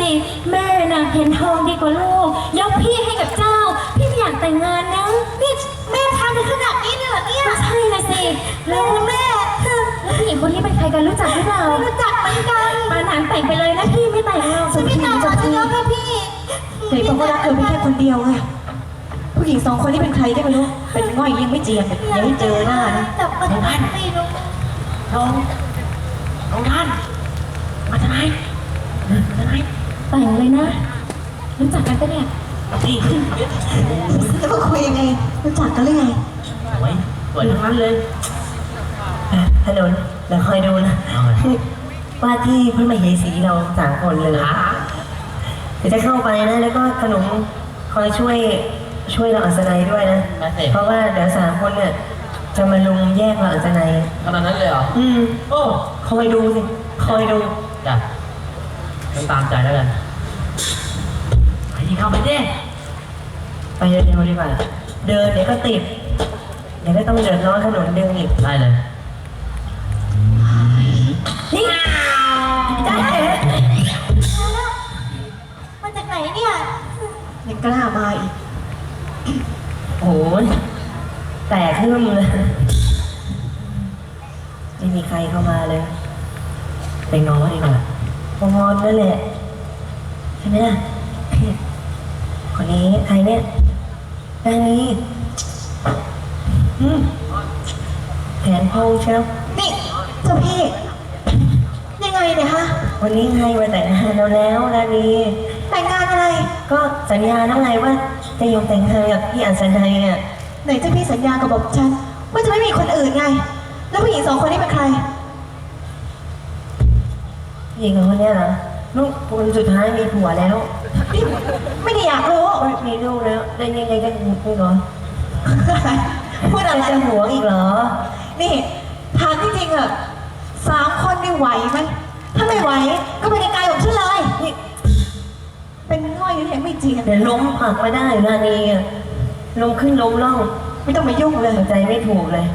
สิ แม่น่ะเห็นทองดีกว่าลูก ยกพี่ให้กับเจ้า พี่ไม่อยากแต่งงานนะนี่แม่ทำถึงขนาดนี้เลยเหรอเนี่ย ใช่นะสิ แล้วแม่ แล้วผู้หญิงคนนี้เป็นใครกันรู้จักหรือเปล่ารู้จักเหมือนกันปานานแต่งไปเลยนะพี่ไม่แต่งหรอกฉันไม่แต่งหรอกฉันยกให้พี่ไหนบอกว่ารักเธอเพียงแค่คนเดียวไงผู้หญิงสองคนที่เป็นใครก็ไม่รู้ เป็นง่อยยังไม่เจียมเลยอย่าให้เจอหน้านะจับมันไม่รู้น้องน้องท่าน มาทำไมมาทำไม แต่งเลยนะ รู้จักกันปะเนี่ยนี่จะมาคุยยังไงรู้จักกันหรือไงสวยสวยทั้งนั้นเลยถนนเดี๋ยวคอยดูนะเอาไงว่าที่เพื่อนมาเฮสีเราสามคนเลยหาเดี๋ยวจะเข้าไปนะ แล้วก็ขนมคอยช่วยช่วยเราอัศนัยด้วยนะแม่เสเพราะว่าเดี๋ยวสามคนเนี่ยจะมาลุมแยกเราอัศนัยขนาดนั้นเลยเหรอ อืมโอ้คอยดูสิ คอยดูจ้ะต้องตามใจแล้วกัน ไปที่เข้าไปดิไปเร็วๆดีกว่าเดินเดี๋ยวก็ติด เดี๋ยวก็ต้องเดินร้อนถนนดึงอีกได้เลยนี่ได้เหรอมาจากไหนเนี่ยยังกล้ามาอีกโอ้ยแตกขึ้นเลยไม่มีใครเข้ามาเลย ไปง้อดีกว่าพองอนนั่นแหละใช่ไหมล่ะ คนนี้ใครเนี่ยนางนี้อืมแขนพองเชียวนี่เจ้าพี่ ยังไงเนี่ยฮะวันนี้ไงมาแต่งงานเราแล้วนานี้แต่งงานอะไร ก็สัญญาแล้วไงว่าจะยอมแต่งงานกับพี่อัศนัยอะไหนเจ้าพี่สัญญากับบอกฉันว่าจะไม่มีคนอื่นไง แล้วผู้หญิงสองคนนี้เป็นใครผู้หญิงคนนี้เหรอลูกคนสุดท้ายมีผัวแล้ว ไม่ได้อยากรู้มีลูกแล้วได้ยังไงกันพูดเหรอพูดอะไรจะหัวอีกเหรอ นี่ถามจริงๆอะสามคนนี่ไหวไหมถ้าไม่ไหวก็ไปในกายของฉันเลยนี่เป็นง่อยยังไม่จริงเดี๋ยวล้มผลักไม่ได้นานีอะล้มขึ้นล้มล่อง ไม่ต้องมายุ่งเลยใจไม่ถูกเลย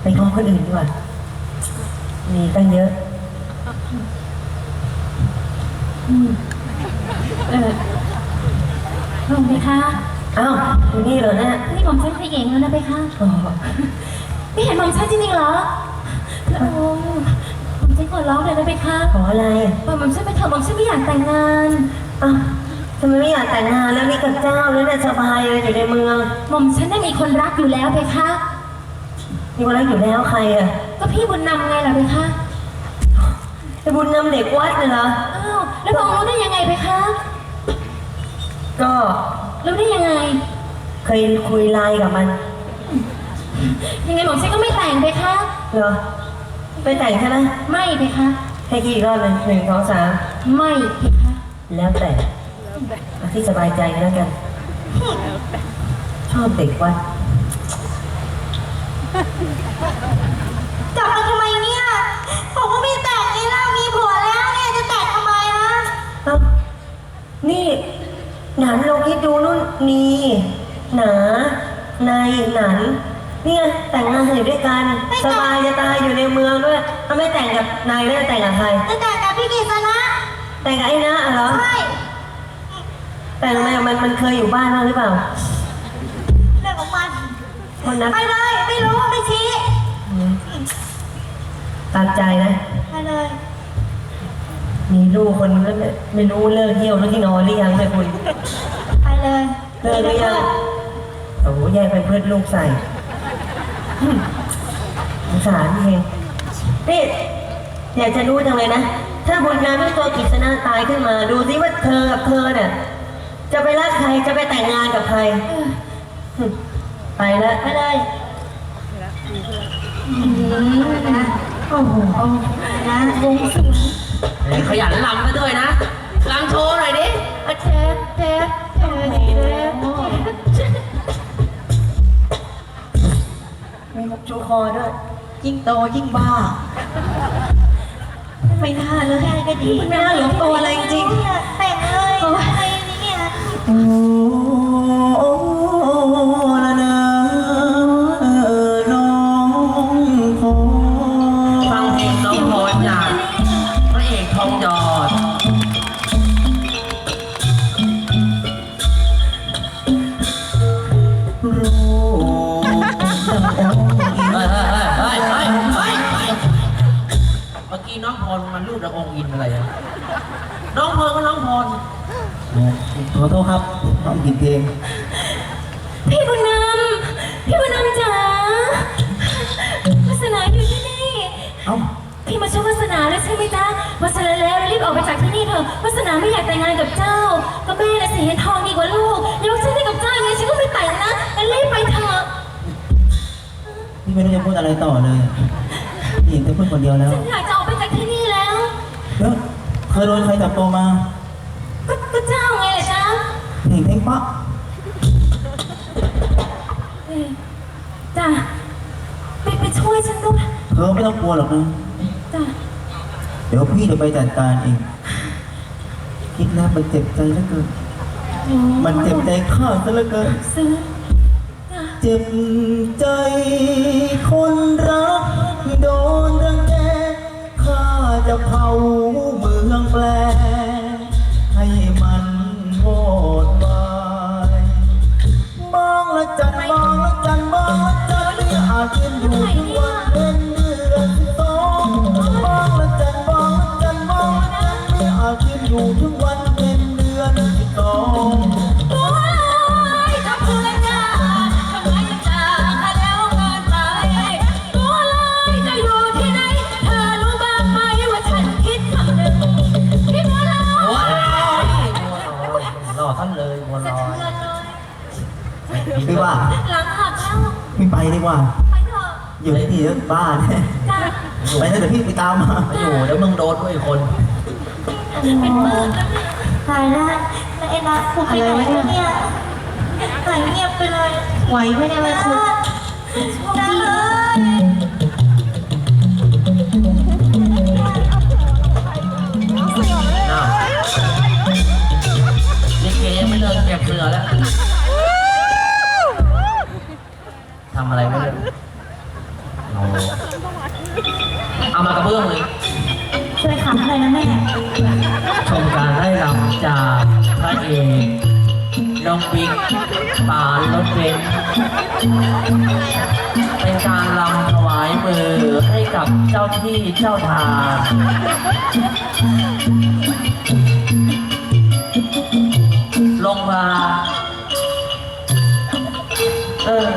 ไปง้อคนอื่นดีกว่ามีตั้งเยอะเออ ลงไปคะอ้าวอยู่นี่เหรอเนี่ยนี่หม่อมฉันขยเองแล้วนะไปคะอ๋อไม่เห็นหม่อมฉันจริงๆเหรอพระองค์หม่อมฉันขอร้องเลยนะไปคะขออะไรหม่อมฉันไปเถอะหม่อมฉันไม่อยากแต่งงานอ้าวทำไมไม่อยากแต่งงานแล้วนี่กับเจ้าแล้วเนี่ยสบายเลยอยู่ในเมืองหม่อมฉันได้มีคนรักอยู่แล้วไปคะมีคนรักอยู่แล้วใครอะก็พี่บุญนำไงล่ะไปคะไอ้บุญนำเด็กวัดน่ะเหรออ้าวแล้วพระองค์รู้ได้ยังไงไปคะ ก็รู้ได้ยังไง เคยคุยไลน์กับมันยังไงหม่อมฉันก็ไม่แต่งไปคะเหรอไปแต่งใช่ไหมไม่ไปคะให้กี่รอบเลยหนึ่งสองสามไม่ไปคะแล้วแต่เอาที่สบายใจก็แล้วกัน ชอบเด็กวัด ดูนู่นนีหนา ในหนันนี่ไงแต่งงานอยู่ด้วยกันสบายจะตายอยู่ในเมืองด้วยถ้าไม่แต่งกับนายแล้วจะแต่งกับใคร จะแต่งกับพี่กฤษณะแต่งกับไอ้นะเหรอ ใช่แต่ทำไมมันมันเคยอยู่บ้านบ้างหรือเปล่า เรื่องของมันคนนั้นไปเลย ไม่รู้ไม่ชี้อืมตามใจนะ ไปเลยมีลูกคนนึงแล้วไม่ไม่รู้เลิกเที่ยวแล้วที่นอนหรือยังเลยคุณ ไปเลย เลิกหรือยังโอ้โหแยกเป็นเพื่อนลูกใส่อืมสงสารเองนี่อยากจะรู้จังเลยนะ ถ้าบุญงานไม่ตัวกิษณะตายขึ้นมา ดูสิว่าเธอกับเธอเนี่ยจะไปรักใครจะไปแต่งงานกับใครอืมไปแล้วไปเลยโอ้โหนะวงสูงเฮ้ยขยันลำมาด้วยนะลำโชว์หน่อยดิอะเชฟเชฟเชฟเชฟ มีมุกชูคอด้วย ยิ่งโตยิ่งบ้า ไม่น่าเลยก็ดีไม่น่าหลงตัวเลยจริงแต่งเลยอะไรเนี่ย โอ้ละเนอ น้องพรก็น้องพรขอโทษครับต้องผิดเองพี่บุญนำพี่บุญนำจ๋าวาสนาอยู่ที่นี่ เอ้าพี่มาช่วยวาสนาแล้วใช่ไหมจ๊ะวาสนาแล้วรีบออกไปจากที่นี่เถอะวาสนาไม่อยากแต่งงานกับเจ้าก็แม่น่ะสิเห็นทองดีกว่าลูกยกฉันให้กับเจ้ายังไงฉันก็ไม่แต่งนะงั้นรีบไปเถอะพี่ไม่รู้จะพูดอะไรต่อเลยพี่เห็นแต่พูดคนเดียวแล้ว ฉันอยากจะ แล้วเคยโดนใครจับตัวมาก็ก็เจ้าไงล่ะจ๊ะเพ่งเพ่งปะเอ้ยจ้ะไปไปช่วยฉันด้วยเธอไม่ต้องกลัวหรอกนะ จ้ะเดี๋ยวพี่จะไปจัดการเอง คิดแล้วมันเจ็บใจเหลือเกินมันเจ็บใจข้าซะเหลือเกินซื้อจ้ะเจ็บใจคนรัก โดนรังแกข้าจะเผาเมืองแปลให้มันโหดวายมองละจันมองละจันมองละจันไม่อาจยืนอยู่ทุกวันเป็นเดือนสองมองละจันมองละจันมองละจันไม่อาจยืนอยู่ทุกวัน พี่ว่า หลังหักแล้วพี่ไปดีกว่า ไปเถอะอยู่ที่นี่แล้วบ้านจ้าไปแล้วเดี๋ยวพี่ไปตามมาไม่อยู่เดี๋ยวมึงโดนด้วยอีกคน เป็นเบิร์ดแล้วเนี่ยตายแล้วแล้วไอ้นัทผูกอะไรไว้เนี่ยหายเงียบไปเลยไหวไหมเนี่ยแม่คุณนะเอ้ย ทำอะไรไม่เลิกโอ้เอามากระเบื้องเลย ช่วยขำหน่อยนะแม่ชมการไล่รำจากพระเอกน้องบิ๊กปานรถเบนซ์เป็นการรำถวายมือให้กับเจ้าที่เจ้าทางลงมา เออ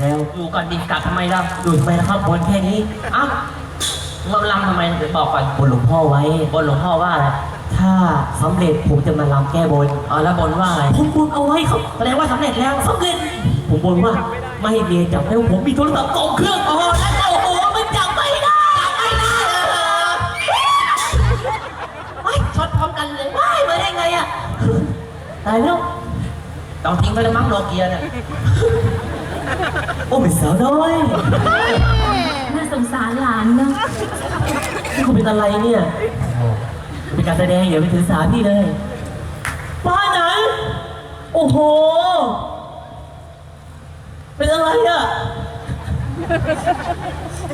แล้วอยู่ก่อนดิกลับทำไมล่ะอยู่ทำไมนะครับบนแค่นี้เอ้ามาลำทำไมเดี๋ยวบอกก่อนบนหลวงพ่อไว้ บนหลวงพ่อว่าอะไรถ้าสำเร็จผมจะมาลำแก้บนอ๋อแล้วบนว่าอะไรผมบนเอาไว้ครับแสดงว่าสำเร็จแล้วสำเร็จ ผมบนว่าไม่ให้เมียจับได้ว่าผมมีโทรศัพท์สองเครื่องโอ้โหแล้วโอ้โหมันจับไม่ได้จับไม่ได้เออไม่ช็อตพร้อมกันเลยไม่มาได้ไงอะตายแล้วต้องทิ้งไปแล้วมั้งโนเกียเนี่ย โอ้เป็นสาวน้อยน่าสงสารหลานเนอะนี่คุณเป็นอะไรเนี่ยเป็นการแสดงอย่าไปถือสาพี่เลยป้าไหน โอ้โห เป็นอะไรอะ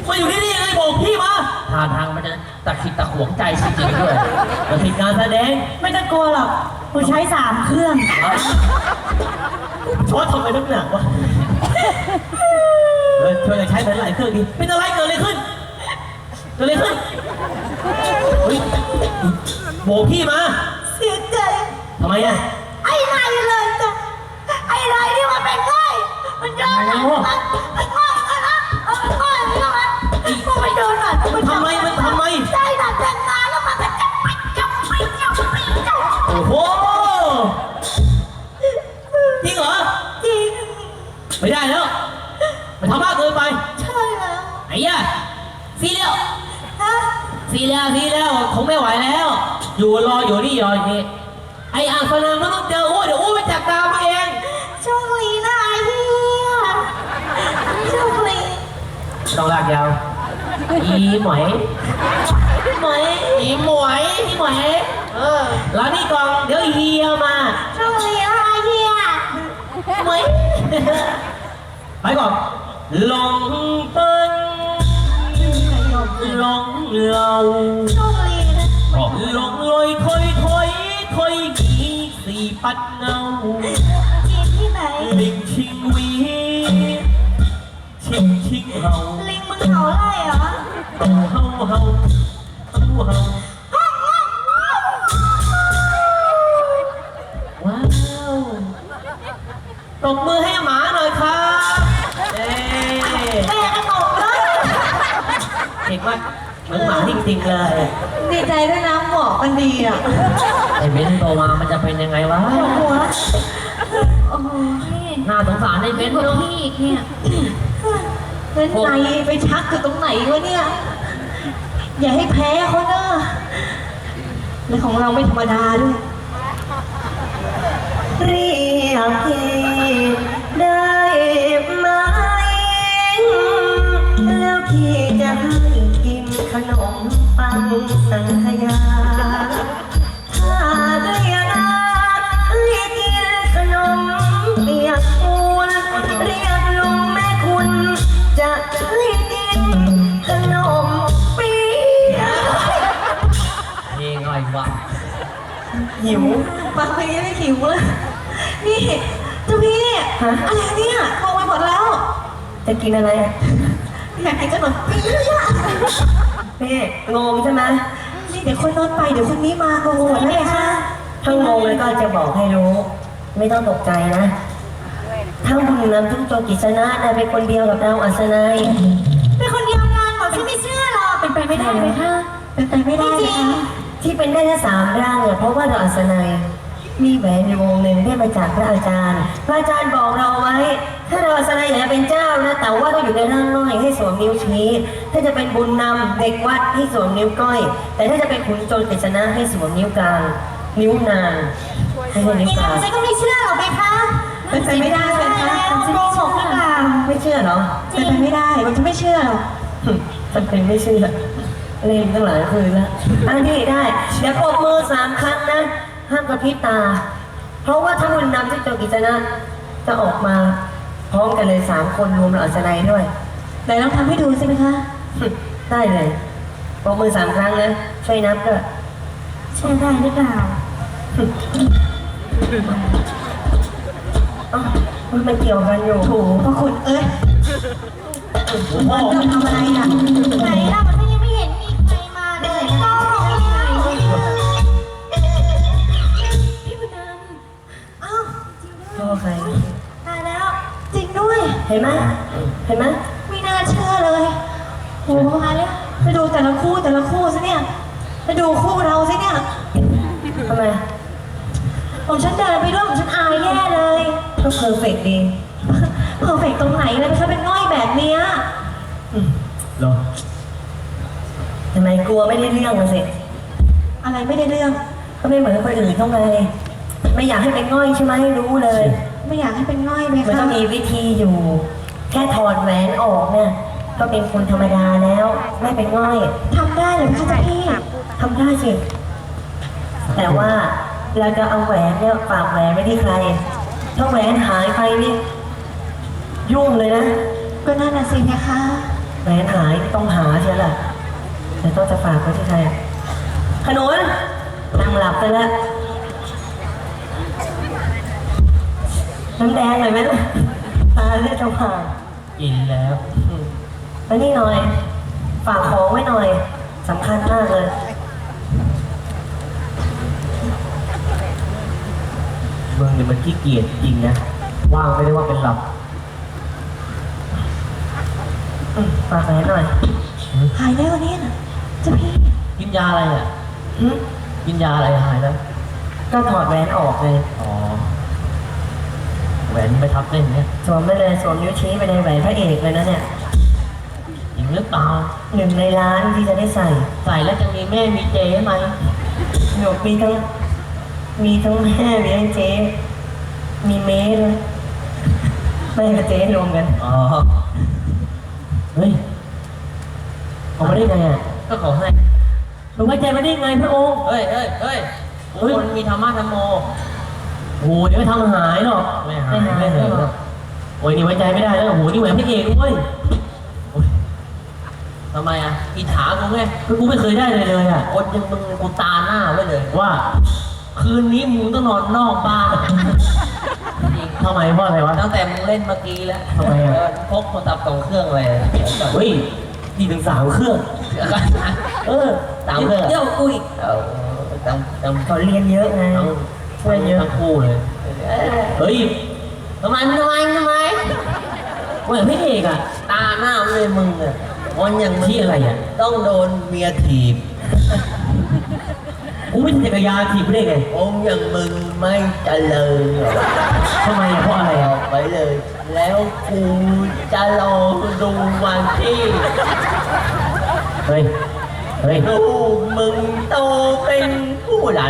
มาอยู่ที่นี่เลยบอกพี่มาทางทางมันจะตะขิดตะขวงใจจริงๆด้วยมันเป็นการแสดงไม่ต้องกลัวหรอกกูใช้สามเครื่องช็อตทำไมนักหนาวะ เออช่วยกันใช้หลายๆเครื่องดิเป็นอะไรเกิดอะไรขึ้น เกิดอะไรขึ้นเฮ้ยโบกพี่มาเสียใจ ทำไมอะไอ้นายเลยจ้ะไอ้นายที่มันเป็นง่อยมันเดินหลังมันมันง่อยกันนะเออมันง่อยใช่ไหมมันไปเดินหลังมันทำไมมัน ซีแล้วซีแล้วคงไม่ไหวแล้ว อยู่รออยู่นี่รออย่างนี้ไอ้อาสนามก็ต้องเจออู้เดี๋ยวอู้ไปจับตารมเองโชงดีนะไอ้เฮียโชงดีต้องลากยาวอีหมวยหมวยอีหมวยอีหมวยเออแล้วนี่กองเดี๋ยวเฮียมาโชงดีนะไอ้เฮียหมยไปก่อนลงเปิ้ลลง เราโชคดีนะหลงลอยถอยถอยถอยกีสี่ปัดเงากินที่ไหน ลิงชิงวีชิงชิงเฮาลิงมึงเห่าไล่เหรอเฮาเฮาเฮาเฮาเฮาว้าวตบมือให้หมาหน่อยครับเอ้แม่ก็ตกเลยเก่งมาก มือนหมาจริงๆเลยดีใจด้วยนะหมอกมันดีอะไอ้เบนซ์โตมามันจะเป็นยังไงวะหัวโอ้โหพี่น่าสงสารไอ้เบนซ์กว่าเนาะพี่อีกเนี่ยเล่นใจไปชักอยู่ตรงไหนวะเนี่ย อย่าให้แพ้เขาเนอะและของเราไม่ธรรมดาด้วยเรียก นขนมปังสังขยาถ้าเรียกให้กินขนมเปียกปูนเรียกลุงแม่คุณ จะให้กินขนมเปียกเพลงอะไรวะหิวฟังเพลงนี้ไม่หิวเลยนี่เจ้าพี่อะไรเนี่ยมองไปหมดแล้ว จะกินอะไรอยากกินขนมปี๊ยะ พี่งงใช่ไหมนี่เดี๋ยวคนโน้นไปเดี๋ยวคนนี้มาโกหกนะเนี่ยคะถ้างงเลยก็จะบอกให้รู้ ไม่ต้องตกใจนะทั้งบุญนำทุกโจกิษณะนะเป็นคนเดียวกับเราอัศนัยเป็นคนเดียวกันหมอฉันไม่เชื่อหรอกเป็นไปไม่ได้เลยค่ะเป็นไปไม่ได้จริงที่เป็นได้แค่สามร่างเนี่ยเพราะว่าเราอัศนัยมีแหวนอยู่วงหนึ่งได้มาจากพระอาจารย์ พระอาจารย์บอกเราไว้ ถ้าเราอัศนัยอยากจะเป็นเจ้านะ แต่ว่าต้องอยู่ในร่างน้อยให้สวมนิ้วชี้ ถ้าจะเป็นบุญนำเด็กวัดให้สวมนิ้วก้อย แต่ถ้าจะเป็นขุนโจรกฤษณะให้สวมนิ้วกลาง นิ้วนางให้ใช่นิ้วนี่กลางฉันก็ไม่เชื่อหรอกไหมคะเป็นไปไม่ได้เลยใช่นะแล้วโกหกหรือเปล่า ไม่เชื่อเหรอเป็นไปไม่ได้มันจะไม่เชื่อหรอกมันเป็นไม่เชื่อเล่นตั้งหลายคืนแล้วอันนี้ได้ เดี๋ยวปรบมือสามครั้งนะ ห้ามกระพริบตา เพราะว่าถ้าบุญนำที่โจกิจนะจะออกมา พร้อมกันเลยสามคนรวมเราอัศนัยด้วยไหนลองทำให้ดูสิไหมคะได้เลยปรบมือสามครั้งนะช่วยนับด้วยเชื่อได้หรือเปล่าอ้าวมันเกี่ยวกันอยู่โถพระคุณเอ้ยมันจะทำอะไรอะไหนล่ะมันก็ยังไม่เห็นมีใครมาเลยโกหกอีกแล้วพี่บุญนอ้าวพ่อใครตายแล้วจริงด้วยเห็นไหมเห็นไหมไม่น่าเชื่อเลยโหมาแล้วไปดูแต่ละคู่แต่ละคู่ซะเนี่ยไปดูคู่เราสิเนี่ยทำไมผมฉันเดินไปด้วยผมฉันอายแย่เลยก็เพอร์เฟกดีเพอร์เฟกตรงไหนเลยฉันเป็นง่อยแบบเนี้ยเหรอทำไมกลัวไม่ได้เรื่องมาสิอะไรไม่ได้เรื่อง ก็ไม่เหมือนคนอื่นเข้าไงไม่อยากให้เป็นง่อยใช่ไหมรู้เลย ไม่อยากให้เป็นง่อยไหมมันคะต้องมีวิธีอยู่ แค่ถอดแหวนออกเนี่ย ก็เป็นคนธรรมดาแล้ว ไม่เป็นง่อยทำได้เหรือคะเจ้าพี่ทำได้สิ แต่ว่าเราจะเอาแหวนเนี่ยฝากแหวนไว้ที่ใคร ถ้าแหวนหายไปนี่ ยุ่งเลยนะ ก็นั่นน่ะสินะคะแหวนหายต้องหาเชียวล่ะแต่ต้องจะฝากไว้ที่ใครขนุนนั่งหลับไปแล้ว น้ำแดงเลยไหมล่ะตาเลือดจะผ่านกินแล้วแล้วนี่หน่อย ฝากของไว้หน่อยสำคัญมากเลยมึงเนี่ยมันขี้เกียจจริงนะ ว่างไม่ได้ว่าเป็นหลับอืมฝากแหวนหน่อยหายได้วันนี้น่ะเจ้าพี่กินยาอะไรอะหึกินยาอะไรหายแล้ว ก็ถอดแหวนออกเลย อ๋อ แหวนไปทับเล่นเนี่ยสวมไปเลยสวมนิ้วชี้ไปในแหวนพระเอกเลยนะเนี่ยจริงหรือเปล่าหนึ่งในล้านที่จะได้ใส่ ใส่แล้วจะมีแม่มีเจ๊ไหมหนูมีทั้งมีทั้งแม่มีทั้งเจ๊มีเมย์ด้วยแม่กับเจ๊รวมกันอ๋อเฮ้ยอเขาไม่ได้ไงอะก็ขอให้เราไว้ใจมาได้ไงพระองค์เฮ้ยเฮ้ยเฮ้ยเฮ้ยคนมีธรรมะธรรมโม โอ้โหเดี๋ยวไม่ทำหายหรอกไม่หายไม่หายหรอกโอ้ยนี่ไว้ใจไม่ได้แล้วโอ้โหนี่แหวนพระเอกเว้ยโอ้ยทำไมอะอิจฉากูไงคือกูไม่เคยได้เลยเลยอะคนอยังมึงกูตาหน้าไว้เลย ว่า คืนนี้มึงต้องนอนนอกบ้านจริงทำไมเพราะอะไรวะตั้งแต่มึงเล่นเมื่อกี้แล้วทำไมอะเพกโทรศัพท์สองเครื่องเลยเดี๋ยวก่อนเฮ้ยนี่ถึงสามเครื่องเดี๋ยวก่อนเออสามเครื่องเดี๋ยวกูอีกเอาตั้งตั้งเขาเรียนเยอะไงทั้ง ช่วยเยอะทั้งคู่เลย เฮ้ยทำไมทำไมทำไมแหวนพระเอกอะตาหน้าเลยมึงเนี่ยวันอย่างมึงที่อะไรอะต้องโดนเมียถีบ กูไม่ใช่จักรยานถีบกูได้ไงองค์อย่างมึงไม่เจริญหรอกทำไมอะเพราะอะไรออะอกไปเลย แล้วกูจะรอดูวันที่เฮ้ย เฮ้ย ลูกมึงโตเป็นผู้ใหญ่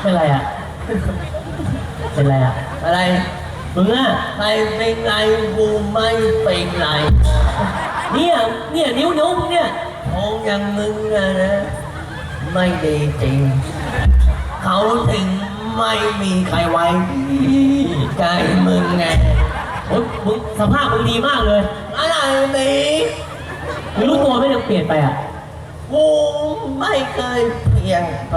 เป็นไรอะ เป็นไรอะ อะไร มึงอะใครเป็นไงกูไม่เป็นไร เนี่ยเนี่ยนิ้วนิ้วมึงเนี่ยองอย่างมึงอะนะ ไม่ดีจริง เขาถึงไม่มีใครไว้ใจมึงไงโอ๊ยมึงสภาพมึงดีมากเลย อะไรมีมึงรู้ตัวไหมเนี่ยเปลี่ยนไปอะ กูไม่เคยเพียงไป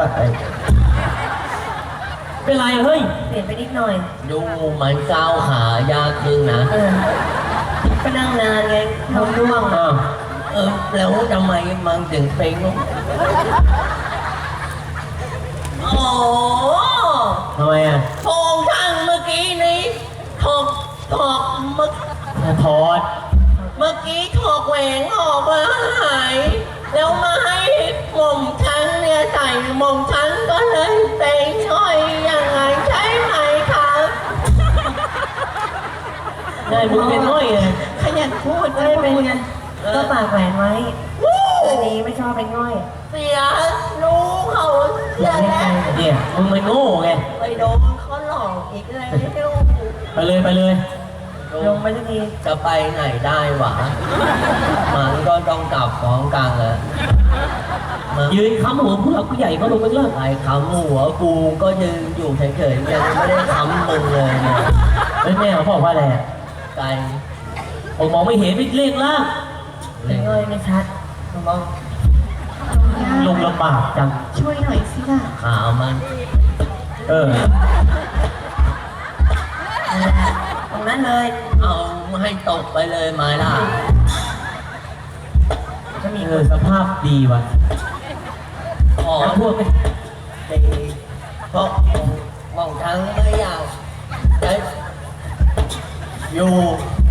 เป็นไรอะเฮ้ย เปลี่ยนไปนิดหน่อย ดูมันก้าวขายากขึ้นนะเออก็นั่งนานไงเขาร่วงอ้าวเออแล้วทำไมมันถึงเป็นโอ้ทำไมอะโทงช่างเมื่อกี้นี้ถกถกเมื่อถอด เมื่อกี้ถกแหวนออกมาหาย แล้วมาให้หม่อมฉันเนี่ยใส่หม่อมฉันก็เลยเป็นช่อ ได้มึงเป็นห้อยไงขยันพูดก็ได้เป็นไงก็ฝากแหวนไว้วู้อันนี้ไม่ชอบเป็นง่อย เสียรู้เขาเสียแล้วเนี่ยมึงมันโง่ไงไปโดนเขาหลอกอีกแล้วไปเลยไปเลยลงไปสักทีจะไปไหนได้วะมันก็ต้องกลับของกลางอะมันยืนค้ำหัวผู้หลักผู้ใหญ่เขาลงไปเลิกไอ้คำหัวกูก็ยืนอยู่เฉยๆยังไม่ได้คำมึงเลยเนี่ยเฮ้ยแม่เขาบอกว่าอะไรอะ ไกลผมมองไม่เห็นไม่เลขล่างเป็นง่อยไม่ชัดมองลงลำบากจัง ช่วยหน่อยสิล่ะขามัน เออนั่นแหละตรงนั้นเลย เอาให้ตกไปเลยไม้ล่ะก็มีเออสภาพดีว่ะขอน้ำท่วมไหมดีเพราะมองทั้งไม่อยากจะ อยู่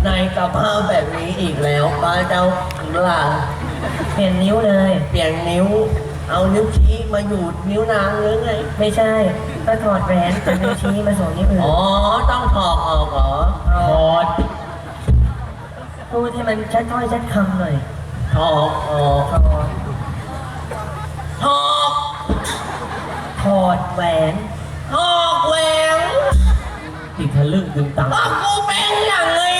ในสภาพแบบนี้อีกแล้วป้าเจ้าหลานเปลี่ยนนิ้วเลย เปลี่ยนนิ้ว เอานิ้วชี้มาอยู่นิ้วนางหรือไง ไม่ใช่ก็ถอดแหวนจากนิ้วชี้มาสวมนิ้วอื่นอ๋อ ต้องถอดออกเหรอถอดพูดให้มันชัดถ้อยชัดคำหน่อยถอดออกถอดถอดถอดแหวนถอดแหวนติดทะลึ่งดึงตังก็กูเป็นอย่างนี้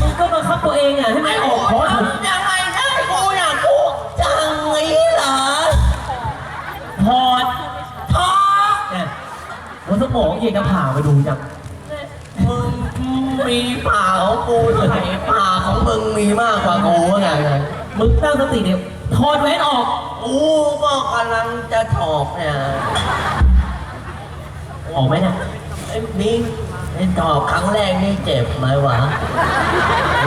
มึงก็บังคับตัวเองอะให้มันออกคอร์สทำยังไงได้กูอยากพูดจังนี้เหรอถอดถอดเนี่ยหัวสมองเอกจะผ่าไปดูจังมึงมีผ่าของกูไถ่ผ่าของมึงมีมากกว่ากูไงมึงตั้งสติเนี่ยถอดแหวนออกกูก็กำลังจะถอดเนี่ยออกไหมเนี่ยไอ้นี่ ไอ้ถอดครั้งแรกนี่เจ็บไหมวะ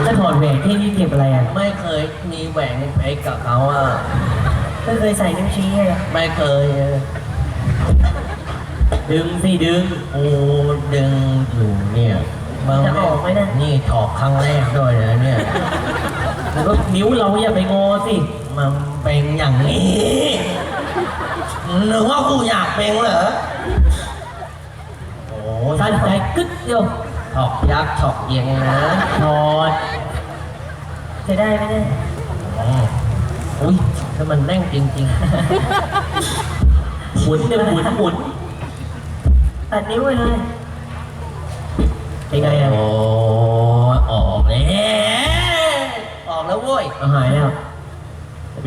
จะถอดแหวนที่นี่เก็บอะไรอะ ไม่เคยมีแหวนเพชรกับเขาอะก็เคยใส่นิ้วชี้ไงไม่เคยดึงสิดึงกูดึงอยู่เนี่ยมันจะออกไหมนะ นี่ถอดครั้งแรกด้วยนะเนี่ยแล้วก็นิ้วเราอย่าไปงอสิ มันเป็นอย่างนี้หรือว่ากูอยากเป็นเหรอโอ้ สั้นใจกึ๊ดเดียวถอกยักษ์ถอกเย็นนะถอดจะได้ไหมเนี่ยอ๋ออุ้ยถ้ามันแน่งจริงหมุนเนี่ยหมุนหมุนตัดนิ้วไปเลยเป็นไงๆอะโอ้ออกแล้วออกแล้วเว้ยเอาหายแล้ว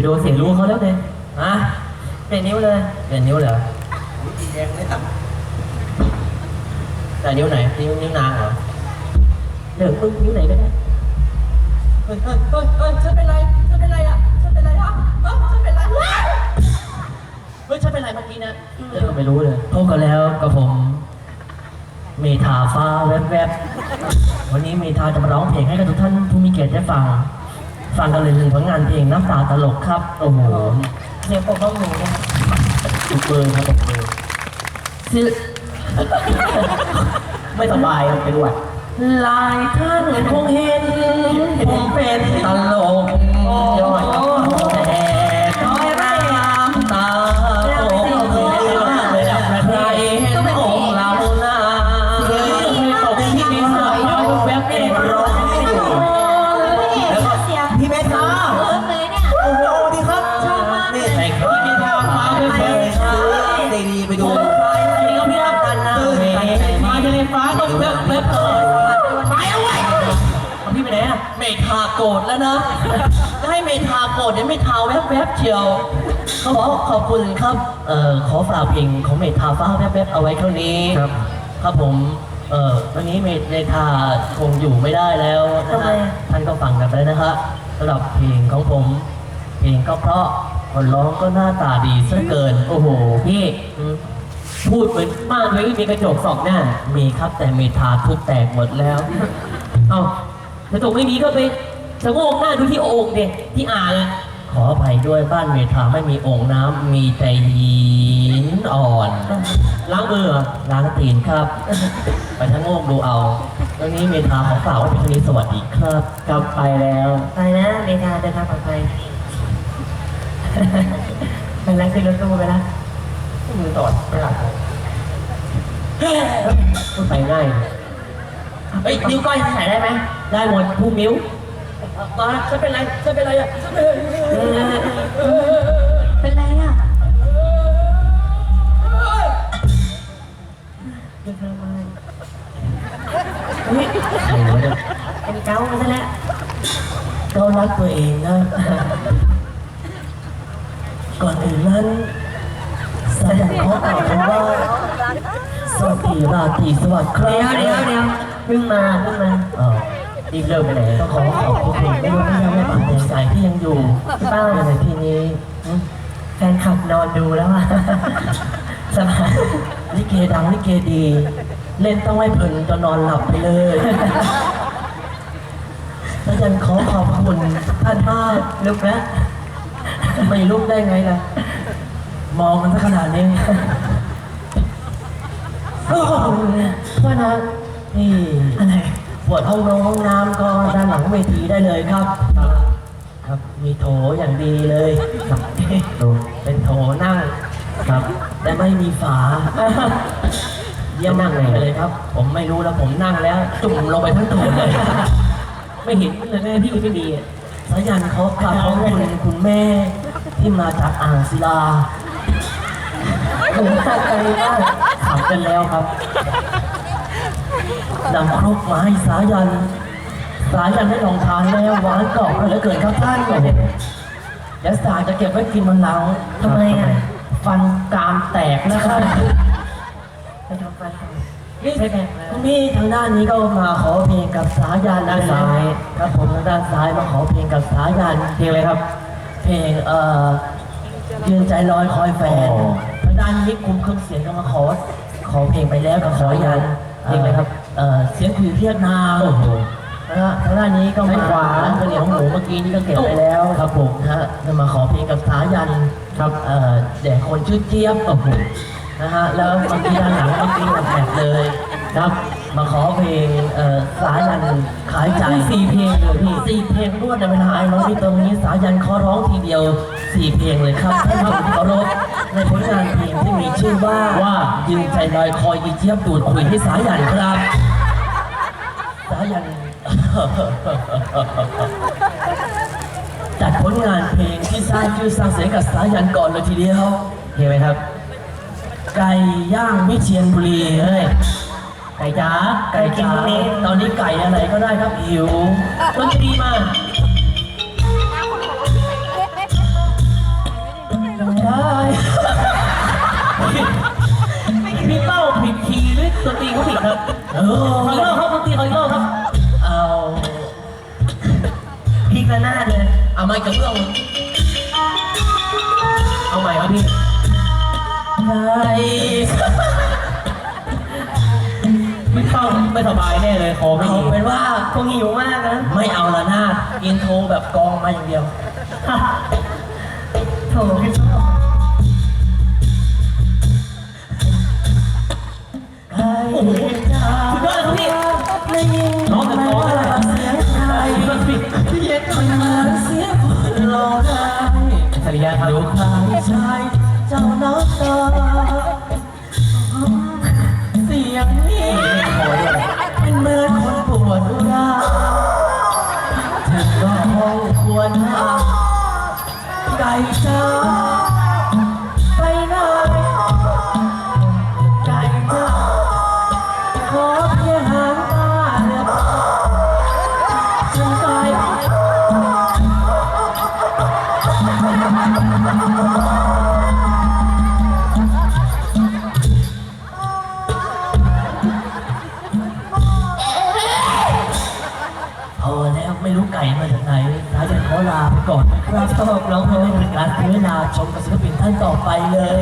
โดนเสียงรู้เขาแล้วเนี่ยฮะเปลี่ยนนิ้วเลยเปลี่ยนนิ้วเหรอแต่ นิ้วไหนนิ้วนิ้วนางเหรอเดี๋ยวมึงนิ้วไหนก็ได้เฮ้ยเฮ้ยเฮ้ยเฮ้ยฉันเป็นไรฉันเป็นไรอะฉันเป็นไรอะเอ้าฉันเป็นไรเฮ้ยฉันเป็นไรเมื่อกี้นะเรื่อไม่รู้เลยพบกันแล้วกับผมเมธาฟ้าแวบๆ วันนี้เมธาจะมาร้องเพลงให้กับทุกท่านผู้มีเกียรติได้ฟัง ฟังกันเลยหนึ่งผลงานเพลงน้ำตาตลกครับ โอ้โหเสียงปกป้องหนูนะตุกเบอร์ครับตุกเบอร์ ไม่สบายครับเป็นหวัด หลายท่านคงเห็น ผมเป็น แวบๆเชียวเขาบอกขอบคุณครับ เอ่อขอฝากเพลงของเมทาฟ้าแป๊บๆเอาไว้เท่านี้ ครับ ครับผม เอ่อวันนี้เมเมทาคงอยู่ไม่ได้แล้วนะฮะท่านก็ฟังกันไปนะฮะสำหรับเพลงของผม เพลงก็เพราะคนร้องก็หน้าตาดีซะเกิน โอ้โหพี่อืมพูดเหมือนมากเลยมีกระจกสองหน้า มีครับแต่เมทาทุบแตกหมดแล้ว เอ้ากระจกไม่มีก็ไปสะโงกหน้าดูที่โอ่งเด็ที่อ่างอะ ขออภัยด้วยบ้านเมทาไม่มีโอ่งน้ำมีแต่หินอ่อน ล้างมือเหรอล้างตีนครับ ไปชะโงกดูเอาตอนนี้เมทาขอฝากไว้เพียงเท่านี้สวัสดีครับกลับไปแล้ว ไปนะเมธาเดินทางปลอดภัยมันแล้วขึ้นรถตู้ไปแล้วมือตอดไม่หลับพูดไปง่ายเฮ้ยนิ้วก้อยถ่ายได้ไหมได้หมดผู้มิ้ว มาฉันเป็นไรฉันเป็นไรอะฉันเป็นไรอะเดินทางมอุ๊ยเป็นเก้าซะแล้วก็รักตัวเองนะ ก่อนอื่นนั้นแสายันขอกล่าวคำว่าสวัสดีราตรีสวัสดิ์ครับเดี๋ยวเดี๋ยวเดี๋ยวเพิ่งมาเพิ่งมา รีบเลิกไปไหนต้องขอขอบคุณไม่รู้ไม่ยังไม่ปักใจใจที่ยังอยู่เป้าในที่นี้หึแฟนขับนอนดูแล้วอะสบายลิเกดังลิเกดี เล่นต้องให้เพลินจนนอนหลับไปเลยสายันขอขอบคุณท่านมากลุกแล้วไม่ลุกได้ไงล่ะ มองกันสักขนาดนี้โอ้โหโทษนะนี่อะไรป วดห้องนงห้องน้ำก็ด้านหลังเวทีได้เลยครับ ครับมีโถอย่างดีเลยครับเป็นโถนั่งครับแต่ไม่มีฝา เยี่ยมนั่งเลยเลยครับ ผมไม่รู้แล้วผมนั่งแล้ว จุ่มลงไปทั้งโถเลย ไม่เห็นเลยแม่พี่ไม่ดีสายันเขากราบขอบคุณคุณแม่ที่มาจากอ่างศิลาผมตัดใจได้ขับกันแล้วครับ นำครกมาให้สายัน สายันได้ลองทานแล้วหวานกรอบเหลือเกินครับท่านเดี๋ยวสาจะเก็บไว้กินวันหลังทำไมอะฟันกรามแตกนะครับไปทำฟันก่อนนี่คุณพี่ทางด้านนี้ก็มาขอเพลงกับสายันด้านซ้ายครับผมทางด้านซ้ายมาขอเพลงกับสายันเพลงอะไรครับ เพลงเอ่อยืนใจลอยคอยแฟนทางด้านนี้คุมเครื่องเสียงก็มาขอ ขอเพลงไปแล้วกับสายันเพลงอะไรครับ เอ่อเสียงคุยเพียกนางนะฮะทางด้านนี้ก็มาขวาข้าวเหนียวหมูเมื่อกี้นี่ก็เก็บไปแล้วครับผมนะฮะจะมาขอเพลงกับสายันครับเอ่อแด่คนชื่อเจี๊ยบโอ้โหนะฮะแล้วเมื่อกี้ด้านหลังเมื่อกี้แบบแบบเลยครับ มาขอเพลงเอ่อสายันขายใจสี่เพลงเลยพี่สี่เพลงรวดในเวลาไอ้ร้องที่ตรงนี้สายันขอร้องทีเดียว สี่เพลงเลยครับท่านผู้ชมที่เคารพในผลงานเพลงที่มีชื่อว่าว่ายืนใจลอยคอยอีเจี๊ยบดูดคุยให้สายันครับ สายันจัดผลงานเพลงที่สร้างชื่อสร้างเสียงกับสายันก่อนเลยทีเดียวเห็นไหมครับ ไก่ย่างวิเชียรบุรีเฮ้ยไก่จ๋าไก่จ๋าตอนนี้ไก่อะไรก็ได้ครับหิวดนตรีมา พี่เป้าผิดคีย์หรือตัวตีเขาผิดครับเออขออีกรอบครับตัวตีขออีกรอบครับ เอาพลิกระนาดเลย เอาไม้กระเบื้องเอาใหม่ครับพี่ใช่พี่เป้าไม่สบายแน่เลยคอไม่เอาดีเป็นว่าคงหิวมากนะ ไม่เอาละหน้าดอินโทรแบบกองมาอย่างเดียว โถ สริยาครับดูใครชายเจ้าน้องตาเสียงนี้เป็นเหมือนคนปวดร้าวถึงก็ห้องควรหาไก่จ้า รับสำหรับเราเพื่อไม่เป็นการเสียเวลาชมกับศิลปินท่านต่อไปเลย